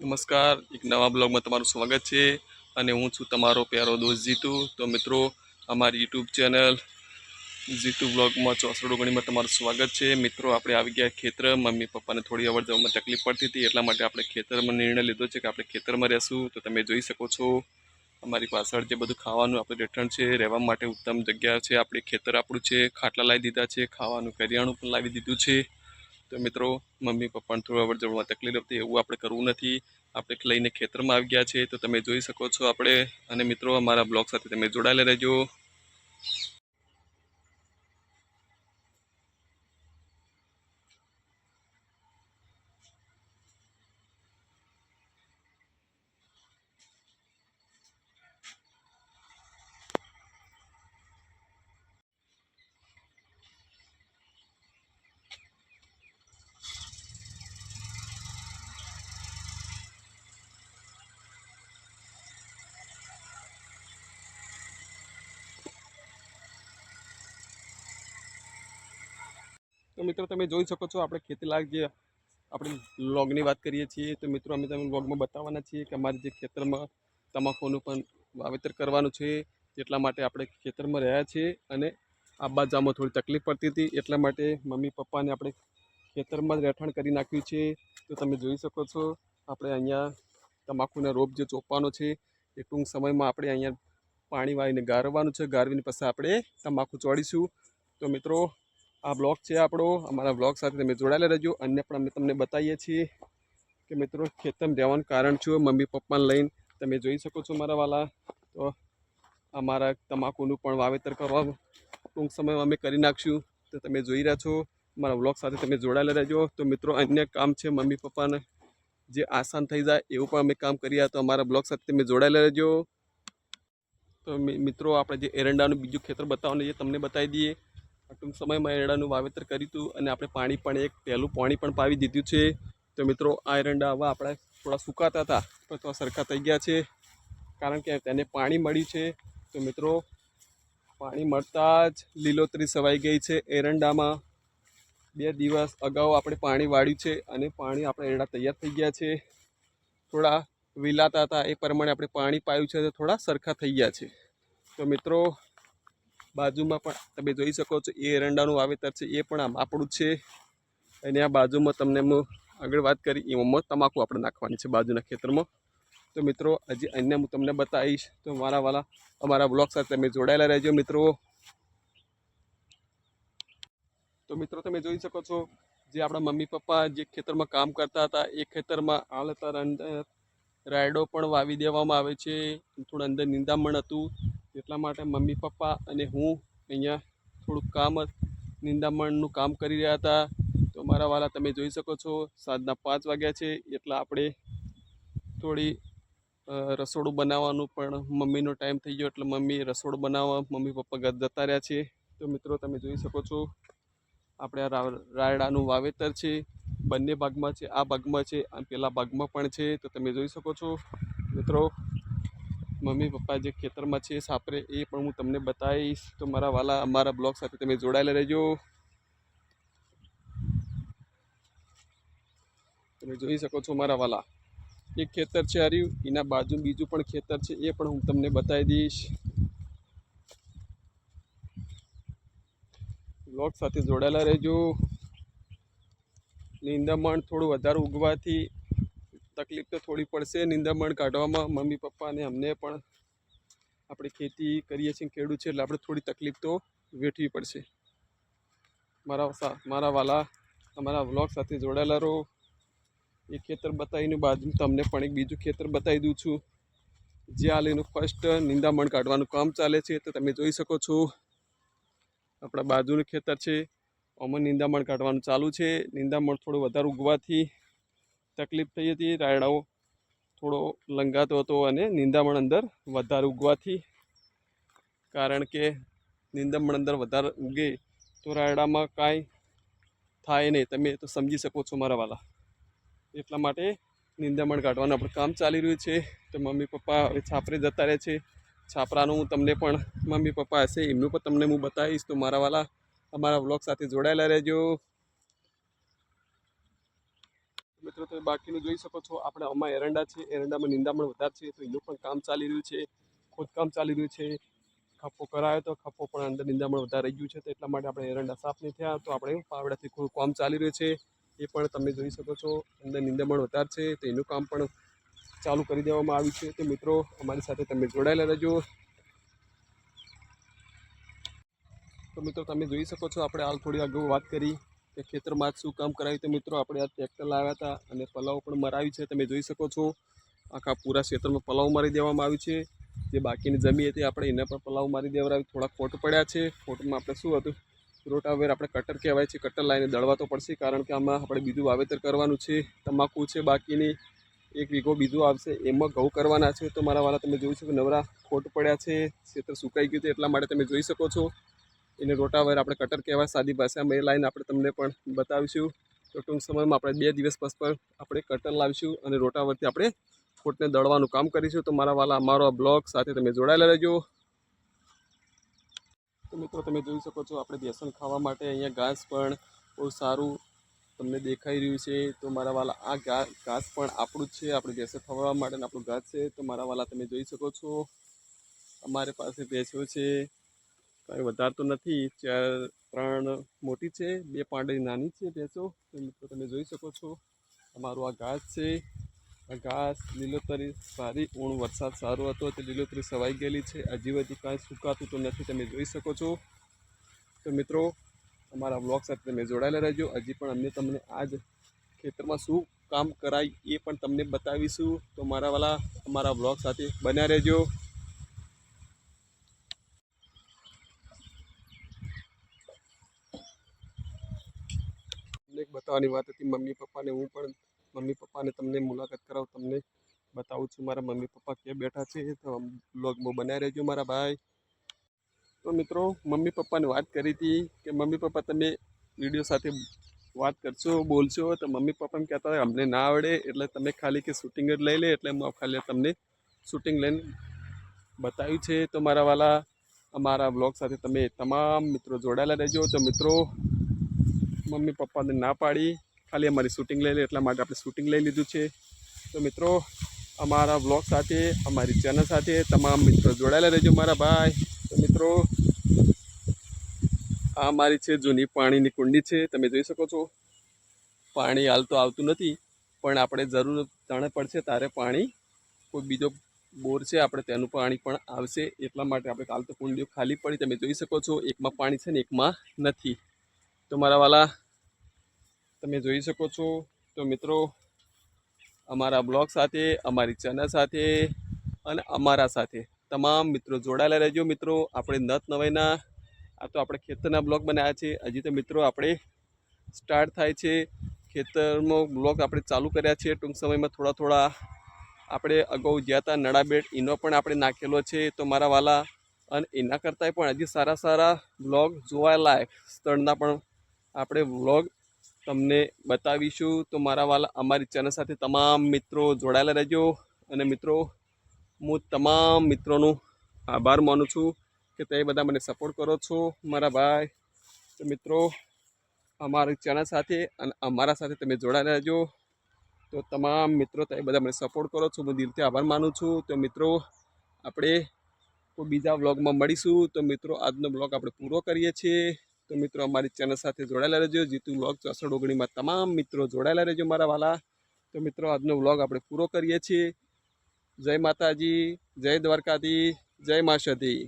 નમસ્કાર, એક નવા બ્લોગમાં તમારું સ્વાગત છે અને હું છું તમારો પ્યારો દોસ્ત જીતુ. તો મિત્રો, અમારી યુટ્યુબ ચેનલ જીતુ બ્લોગમાં ચોસઠ ઓગણીમાં તમારું સ્વાગત છે. મિત્રો, આપણે આવી ગયા ખેતર, મમ્મી પપ્પાને થોડી અવર જવામાં તકલીફ પડતી હતી, એટલા માટે આપણે ખેતરમાં નિર્ણય લીધો છે કે આપણે ખેતરમાં રહેશું. તો તમે જોઈ શકો છો, અમારી પાછળ જે બધું ખાવાનું આપણે રેઠણ છે, રહેવા માટે ઉત્તમ જગ્યા છે. આપણે ખેતર આપણું છે, ખાટલા લાવી દીધા છે, ખાવાનું કરિયાણું પણ લાવી દીધું છે. તો મિત્રો, મમ્મી પપ્પાને થોડું અવર જવરમાં તકલીફ હતી એવું આપણે કરવું નથી. આપણે લઈને ખેતરમાં આવી ગયા છે. તો તમે જોઈ શકો છો આપણે. અને મિત્રો, અમારા બ્લોગ સાથે તમે જોડાયેલા રહેજો. તો મિત્રો તમે જોઈ શકો છો આપણે ખેતીલાયક જે આપણે લોગની વાત કરીએ છીએ, તો મિત્રો અમે તમને લોગમાં બતાવવાના છીએ કે અમારે જે ખેતરમાં તમાકુનું પણ વાવેતર કરવાનું છે, એટલા માટે આપણે ખેતરમાં રહ્યા છીએ અને આબા જામાં થોડી તકલીફ પડતી હતી, એટલા માટે મમ્મી પપ્પાને આપણે ખેતરમાં જ રહેઠાણ કરી નાખ્યું છે. તો તમે જોઈ શકો છો, આપણે અહીંયા તમાકુના રોપ જે ચોપવાનો છે, એ ટૂંક સમયમાં આપણે અહીંયા પાણી વાળીને ગારવાનું છે, ગારવીને પછી આપણે તમાકુ ચોડીશું તો મિત્રો આ બ્લોગ છે આપણો. અમારા બ્લોગ સાથે તમે જોડાયેલા રહેજો. અન્ય પણ અમે તમને બતાવીએ છીએ કે મિત્રો ખેતરમાં રહેવાનું કારણ શું? મમ્મી પપ્પાને લઈને તમે જોઈ શકો છો મારા વાલા. તો અમારા તમાકુનું પણ વાવેતર કરવા ટૂંક સમયમાં અમે કરી નાખશું. તો તમે જોઈ રહ્યા છો, મારા બ્લોગ સાથે તમે જોડાયેલા રહેજો. તો મિત્રો, અન્ય કામ છે મમ્મી પપ્પાને જે આસાન થઈ જાય એવું પણ અમે કામ કરીએ. તો અમારા બ્લોગ સાથે તમે જોડાયેલા રહેજો. તો મિત્રો, આપણે જે એરંડાનું બીજું ખેતર બતાવવાનું એ તમને બતાવી દઈએ. ટૂંક સમયમાં એરંડાનું વાવેતર કર્યું હતું અને આપણે પાણી પણ એક પહેલું પાણી પણ પાવી દીધું છે. તો મિત્રો, આ એરંડા હવે આપણે થોડા સુકાતા હતા, પણ તો સરખા થઈ ગયા છે. કારણ કે તેને પાણી મળ્યું છે. તો મિત્રો, પાણી મળતા જ લીલોતરી સવાઈ ગઈ છે એરંડામાં. બે દિવસ અગાઉ આપણે પાણી વાળ્યું છે અને પાણી આપણે એરંડા તૈયાર થઈ ગયા છે. થોડા વિલાતા હતા એ પ્રમાણે આપણે પાણી પાયું છે તો થોડા સરખા થઈ ગયા છે. તો મિત્રો બાજુમાં પણ તમે જોઈ શકો છો, એ એરંડાનું વાવેતર છે, એ પણ આમ આપણું છે. અને આ બાજુમાં તમને હું આગળ વાત કરી, એમાં તમાકુ આપણે નાખવાની છે બાજુના ખેતરમાં. તો મિત્રો, હજી અન્ય હું તમને બતાવીશ, તો મારા વાલા અમારા બ્લોગ સાથે તમે જોડાયેલા રહેજો મિત્રો. તો મિત્રો, તમે જોઈ શકો છો, જે આપણા મમ્મી પપ્પા જે ખેતરમાં કામ કરતા હતા, એ ખેતરમાં હાલ હતા રાયડો પણ વાવી દેવામાં આવે છે. થોડું અંદર નિંદામણ હતું. એટલા માટે મમ્મી, પપ્પા અને હું અહીંયા થોડુંક કામ નિંદામણનું કામ કરી રહ્યા હતા. તો મારા વાલા તમે જોઈ શકો છો, સાંજના પાંચ વાગ્યા છે, એટલા આપણે થોડી રસોડું બનાવવાનું પણ મમ્મીનો ટાઈમ થઈ ગયો, એટલે મમ્મી રસોડું બનાવવા, મમ્મી, પપ્પા ઘર જતા રહ્યા છે. તો મિત્રો, તમે જોઈ શકો છો, આપણે આ રાયડાનું વાવેતર છે. બંને ભાગમાં છે, આ ભાગમાં છે, અને પેલા ભાગમાં પણ છે. તો તમે જોઈ શકો છો, મિત્રો મમ્મી, પપ્પા જે ખેતરમાં છે, સાપરે, એ પણ હું તમને બતાવીશ. તો મારા વાલા, અમારા બ્લોગ સાથે તમે જોડાયેલા રહેજો. તમે જોઈ શકો છો મારા વાલા. એક ખેતર છે હર્યું, એના બાજુ બીજું પણ ખેતર છે, એ પણ હું તમને બતાવી દઈશ. બ્લોગ સાથે જોડાયેલા રહેજો. નિંદામણ થોડું વધારે ઉગવાથી તકલીફ તો થોડી પડશે. નિંદામણ કાઢવામાં મમ્મી, પપ્પા અને અમને પણ આપણે ખેતી કરીએ છીએ ખેડૂત છે એટલે આપણે થોડી તકલીફ તો વેઠવી પડશે. મારા મારા વાલા, અમારા વ્લોગ સાથે જોડાયેલા રહો. એ ખેતર બતાવીને બાજુ તમને પણ એક બીજું ખેતર બતાવી દઉં છું. જે હાલ એનું ફર્સ્ટ નિંદામણ કાઢવાનું કામ ચાલે છે તો તમે જોઈ શકો છો. આપણા બાજુનું ખેતર છે. આમાં નિંદામણ કાઢવાનું ચાલુ છે. નિંદામણ થોડું વધારે ઉગવાથી તકલીફ થઈ હતી. રાયડાઓ થોડો લંગાતો હતો અને નિંદામણ અંદર વધારે ઉગવાથી. કારણ કે નિંદામણ અંદર વધારે ઉગે તો રાયડામાં કાંઈ થાય નહીં. તમે તો સમજી શકો છો મારા વાલા. એટલા માટે નિંદામણ કાઢવાનું આપણું કામ ચાલી રહ્યું છે. તો મમ્મી પપ્પા હવે છાપરે જતા રહે છે. છાપરાનું હું તમને પણ મમ્મી પપ્પા હશે એમનું પણ તમને હું બતાવીશ. તો મારા વાલા અમારા વ્લોગ સાથે જોડાયેલા રહેજો. મિત્રો, તમે બાકીનું જોઈ શકો છો. આપણે આમાં એરંડા છે. એરંડામાં નિંદામણ વધારે છે. તો એનું પણ કામ ચાલી રહ્યું છે. ખોદકામ ચાલી રહ્યું છે. ખપ્પો કરાયો તો ખપ્પો પણ અંદર નિંદામણ વધારે રહી ગયું છે. તો એટલા માટે આપણે એરંડા સાફ નહીં થયા. તો આપણે પાવડાથી થોડું કામ ચાલી રહ્યું છે. એ પણ તમે જોઈ શકો છો. અંદર નિંદામણ વધારે છે. તો એનું કામ પણ ચાલુ કરી દેવામાં આવ્યું છે. તો મિત્રો, અમારી સાથે તમે જોડાયેલા રહેજો. તો મિત્રો, તમે જોઈ શકો છો. આપણે હાલ થોડી અગાઉ વાત કરી. કે ખેતરમાં જ શું કામ કરાવ્યું તો મિત્રો આપણે આ ટ્રેક્ટર લાવ્યા હતા અને પલાવ પણ મરાવી છે, તમે જોઈ શકો છો. આખા પૂરા ક્ષેત્રમાં પલાવ મારી દેવામાં આવ્યું છે. જે બાકીની જમી હતી, આપણે એને પણ પલાવ મારી દેવડાવી થોડા ખોટ પડ્યા છે. ખોટમાં આપણે શું હતું? રોટાવેર આપણે કટર કહેવાય છે. કટર લાઈને દળવા તો પડશે, કારણ કે આમાં આપણે બીજું વાવેતર કરવાનું છે. તમાકુ છે બાકીની. એક વીઘો બીજું આવશે. એમાં ઘઉં કરવાના છે. તો મારા વાળા તમે જોઈ શકો નવરા ખોટ પડ્યા છે. ક્ષેત્ર સુકાઈ ગયું છે એટલા માટે તમે જોઈ શકો છો. એને રોટાવેર આપણે કટર કહેવાય, સાદી ભાષામાં એ લાઈન આપણે તમને પણ બતાવીશું. તો ટૂંક સમયમાં આપણે બે દિવસ પછી પણ આપણે કટર લાવીશું અને રોટાવરથી આપણે ખોટને દળવાનું કામ કરીશું. તો મારા વાલા અમારો બ્લોગ સાથે તમે જોડાયેલા રહેજો. તો મિત્રો, તમે જોઈ શકો છો આપણે બેસન ખાવા માટે અહીંયા ઘાસ પણ બહુ સારું તમને દેખાઈ રહ્યું છે. તો મારા વાલા, આ ઘાસ પણ આપણું જ છે. આપણે ભેંસો ખવડાવવા માટે આપણું ઘાસ છે. તો મારા વાલા, તમે જોઈ શકો છો. અમારી પાસે ભેંસો છે. કાંઈ વધારતો નથી. ચાર, ત્રણ મોટી છે, બે પાંડળી નાની છે ભેંસો તો મિત્રો તમે જોઈ શકો છો, અમારું આ ઘાસ છે. આ ઘાસ લીલોતરી સારી ઊણ વરસાદ સારો હતો, તે લીલોતરી સવાઈ ગયેલી છે. હજી હજી કાંઈ સુકાતું તો નથી, તમે જોઈ શકો છો. તો મિત્રો, અમારા બ્લોગ સાથે તમે જોડાયેલા રહેજો. હજી પણ અમને તમને આજ ખેતરમાં શું કામ કરાય એ પણ તમને બતાવીશું. તો મારા વાલા અમારા બ્લોગ સાથે બન્યા રહેજો. એક બતાવવાની વાત હતી, મમ્મી પપ્પાને હું પણ મમ્મી પપ્પાને તમને મુલાકાત કરાવું, તમને બતાવું છું મારા મમ્મી પપ્પા ક્યાં બેઠા છે, તો બ્લોગમાં બનાવી રહેજો મારા ભાઈ. તો મિત્રો, મમ્મી પપ્પાને વાત કરી હતી કે મમ્મી પપ્પા તમે વીડિયો સાથે વાત કરશો, બોલશો, તો મમ્મી પપ્પા કહેતા હોય, અમને ના આવડે, એટલે તમે ખાલી કે શૂટિંગ જ લઈ લે, એટલે હું ખાલી તમને શૂટિંગ લઈને બતાવ્યું છે. તો મારા વાલા, અમારા બ્લોગ સાથે તમે તમામ મિત્રો જોડાયેલા રહેજો. તો મિત્રો મમ્મી પપ્પાને ના પાડી. ખાલી અમારી શૂટિંગ લઈ લે, એટલા માટે આપણે શૂટિંગ લઈ લીધું છે. તો મિત્રો, અમારા બ્લોગ સાથે, અમારી ચેનલ સાથે તમામ મિત્રો જોડાયેલા રહેજો મારા ભાઈ. તો મિત્રો, આ મારી છે જૂની પાણીની કુંડી છે, તમે જોઈ શકો છો. પાણી હાલ તો આવતું નથી, પણ આપણે જરૂર જાણે પડશે ત્યારે પાણી. કોઈ બીજો બોર છે, આપણે તેનું પાણી પણ આવશે. એટલા માટે આપણે હાલ તો કુંડીઓ ખાલી પડી, તમે જોઈ શકો છો. એકમાં પાણી છે ને, એકમાં નથી. તો મારા વાલા, તમે જોઈ શકો છો. તો મિત્રો, અમારા બ્લોગ સાથે, અમારી ચેનલ સાથે અને અમારા સાથે તમામ મિત્રો જોડાયેલા રહેજો. મિત્રો, આપણે નત નવાઈના, આ તો આપણે ખેતરના બ્લોગ બનાવ્યા છે. હજી તો મિત્રો આપણે સ્ટાર્ટ થાય છે. ખેતરમાં બ્લોગ આપણે ચાલુ કર્યા છે. ટૂંક સમયમાં થોડા થોડા આપણે અગાઉ જ્યાં હતા નડાબેટ એનો પણ આપણે નાખેલો છે. તો મારા વાલા અને એના કરતાંય પણ હજી સારા સારા બ્લોગ જોવાલાયક સ્થળના પણ આપણે વ્લોગ તમને બતાવીશું. તો મારા વાલા, અમારી ચેનલ સાથે તમામ મિત્રો જોડાયેલા રહેજો. અને મિત્રો, હું તમામ મિત્રોનો આભાર માનું છું કે તે બધા મને સપોર્ટ કરો છો, મારા ભાઈ. તો મિત્રો, અમારી ચેનલ સાથે અને અમારા સાથે તમે જોડાયેલા રહેજો. તો તમામ મિત્રો તે બધા મને સપોર્ટ કરો છો. હું દિલથી આભાર માનું છું. તો મિત્રો, આપણે કોઈ બીજા વ્લોગમાં મળીશું. તો મિત્રો, આજનો બ્લોગ આપણે પૂરો કરીએ છીએ. તો મિત્રો અમારી ચેનલ સાથે જોડાયેલા રહેજો. જીતુ વ્લોગ ચોસઠ ઓગણીમાં તમામ મિત્રો જોડાયેલા રહેજો મારા વાલા. તો મિત્રો, આજનો વ્લોગ આપણે પૂરો કરીએ છીએ. જય માતાજી, જય દ્વારકાધી, જય મા સતી